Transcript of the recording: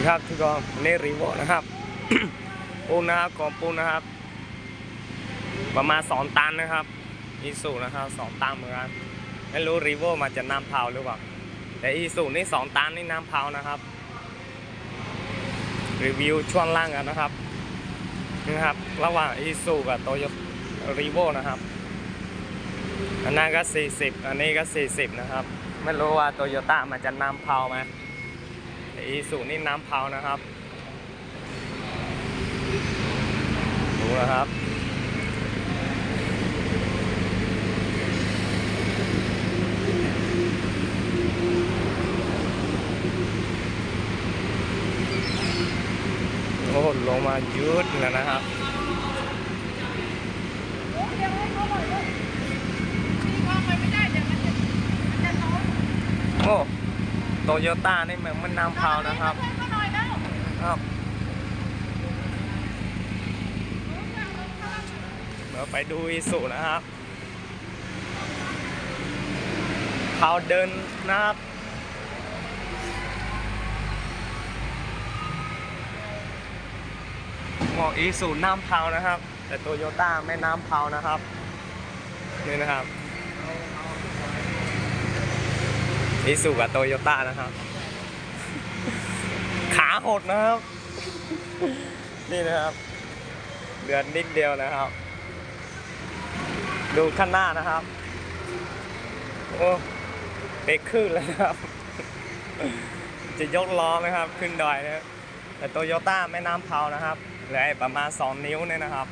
ดีครับทุกคนนี่รีโวนะครับปูนนะครับกองปูนนะครับ ประมาณสองตันนะครับอีสูนะครับสองตันเหมือนกันไม่รู้รีโวมันจะน้ำเผาหรือเปล่าแต่อีสูนี่สองตันนี่น้ำเผานะครับ รีวิวช่วงล่างกันนะครับนี่นะครับ ระหว่างอีสูกับโตโยต้รีโวนะครับอันนั้นก็ 40 อันนี้ก็ 40 นะครับ ไม่รู้ว่าโตโยต้ามันจะน้ำเผาไหม อีสูนี่น้ำเผานะครับดูนะครับ โอ้ลงมายืดเลยนะครับไม่ได้เดี๋ยวมันจะมันโอ้ โตโยต้านี่มันมันน้ำเผานะครับช่วยเขาหน่อยแล้วครับเดี๋ยวไปดูอีสุนะครับเผาเดินนะครับบอกอีสุน้ำเผานะครับ แต่โตโยต้าไม่น้ำเผานะครับนี่นะครับ อีสุกับโตโยต้านะครับ ขาหดนะครับ นี่นะครับ เดือนนิดเดียวนะครับ ดูข้างหน้านะครับ โอ้เบรกขึ้นแล้วครับ จะยกล้อไหมครับ ขึ้นดอยนะแต่โตโยต้าไม่น้ำเผานะครับเหลือประมาณ 2 นิ้วเนี่ยนะครับ